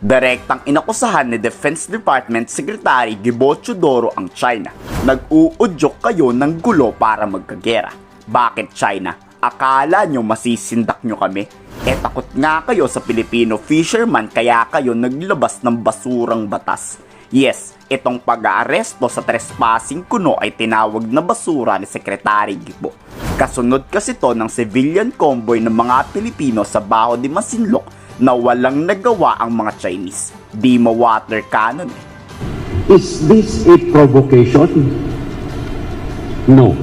Direktang inakusahan ni Defense Department Secretary Gibo Chodoro ang China. Nag-uudyok kayo ng gulo para magkagera. Bakit China? Akala nyo masisindak nyo kami? E takot nga kayo sa Filipino fisherman kaya kayo naglabas ng basurang batas. Yes, itong pag-aaresto sa trespassing kuno ay tinawag na basura ni Secretary Gibo. Kasunod kasi to ng civilian convoy ng mga Pilipino sa Baho de Masinloc na walang nagawa ang mga Chinese. Di ma-water cannon eh. Is this a provocation? No.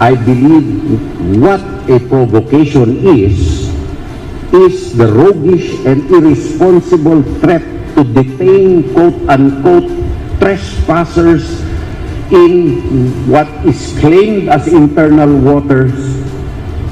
I believe what a provocation is, is the roguish and irresponsible threat to detain quote-unquote trespassers in what is claimed as internal waters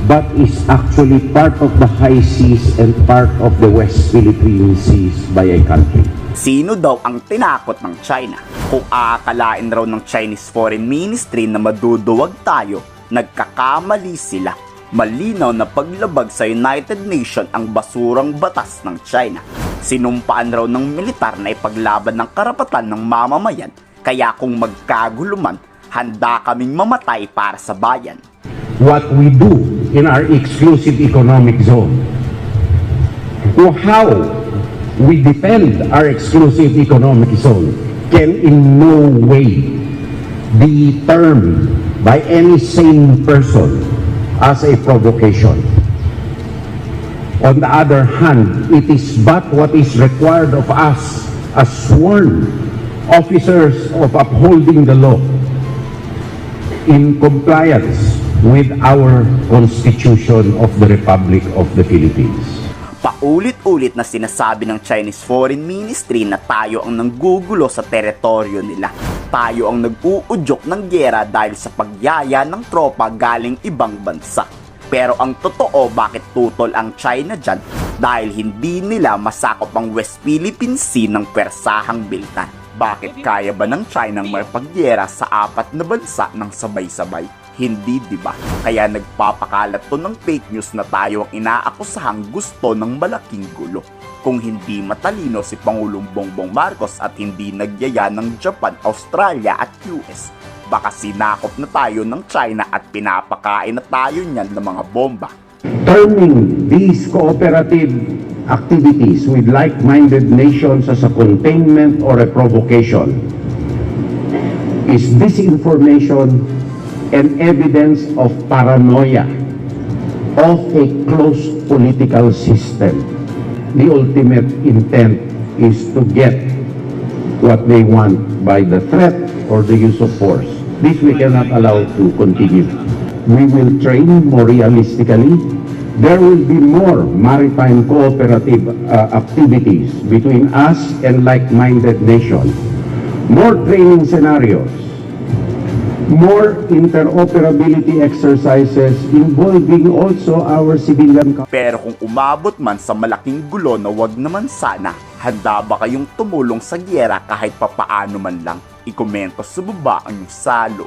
but is actually part of the high seas and part of the West Philippine Seas by a country. Sino daw ang tinakot ng China? Kung aakalain raw ng Chinese Foreign Ministry na maduduwag tayo, nagkakamali sila. Malinaw na paglabag sa United Nations ang basurang batas ng China. Sinumpaan raw ng militar na ipaglaban ng karapatan ng mamamayan, kaya kung magkaguluman, handa kaming mamatay para sa bayan. what we do in our exclusive economic zone. Or how we defend our exclusive economic zone can in no way be termed by any sane person as a provocation. On the other hand, it is but what is required of us as sworn officers of upholding the law in compliance with our Constitution of the Republic of the Philippines. Paulit-ulit na sinasabi ng Chinese Foreign Ministry na tayo ang nanggugulo sa teritoryo nila. Tayo ang nag-uudyok ng gera dahil sa pagyaya ng tropa galing ibang bansa. Pero ang totoo bakit tutol ang China dyan dahil hindi nila masakop ang West Philippine Sea ng persahang biltan. Bakit kaya ba ng China ang mapagyera sa apat na bansa ng sabay-sabay? Hindi, di ba? Kaya nagpapakalat to ng fake news na tayo ang inaakusahang gusto ng malaking gulo. Kung hindi matalino si Pangulong Bongbong Marcos at hindi nagyaya ng Japan, Australia at US, baka sinakop na tayo ng China at pinapakain na tayo niyan ng mga bomba. Turning these cooperative activities with like-minded nations as a containment or a provocation is disinformation and evidence of paranoia of a closed political system. The ultimate intent is to get what they want by the threat or the use of force. This we cannot allow to continue. We will train more realistically. There will be more maritime cooperative uh, activities between us and like-minded nations. More training scenarios more interoperability exercises involving also our civilian Pero kung umabot man sa malaking gulo na wag naman sana, handa ba kayong tumulong sa gyera kahit papaano man lang? Ikomento sa baba ang iyong salo.